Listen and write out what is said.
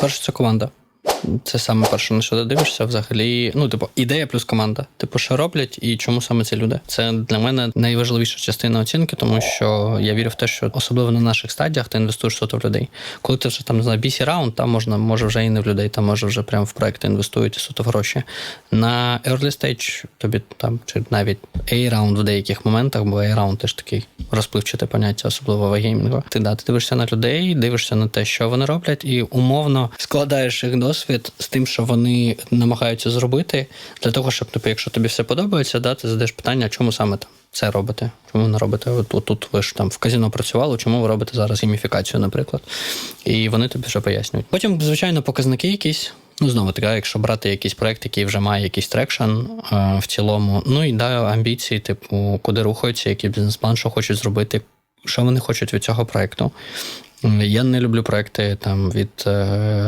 Перше, це команда. Це саме перше, на що ти дивишся взагалі. Ну, типу, ідея плюс команда. Типу, що роблять і чому саме ці люди. Це для мене найважливіша частина оцінки, тому що я вірю в те, що особливо на наших стадіях ти інвестуєш суто в людей. Коли ти вже там не BC раунд, там можна, може вже і не в людей, там може вже прямо в проекти інвестують і суто в гроші. На early stage тобі там чи навіть A раунд в деяких моментах, бо A раунд теж такий розпливчате поняття, особливо в геймінгу. Ти да, ти дивишся на людей, дивишся на те, що вони роблять, і умовно складаєш їх досвід з тим, що вони намагаються зробити, для того, щоб типу, якщо тобі все подобається, да, ти задаєш питання, чому саме там це робите? Чому ви не робите? От, тут ви ж там в казіно працювали, чому ви робите зараз гейміфікацію, наприклад. І вони тобі вже пояснюють. Потім, звичайно, показники якісь. Ну, знову таки, якщо брати якийсь проект, який вже має якийсь трекшн е, в цілому, ну і да, амбіції, типу, куди рухаються, який бізнес-план, що хочуть зробити, що вони хочуть від цього проекту. Я не люблю проекти там від е,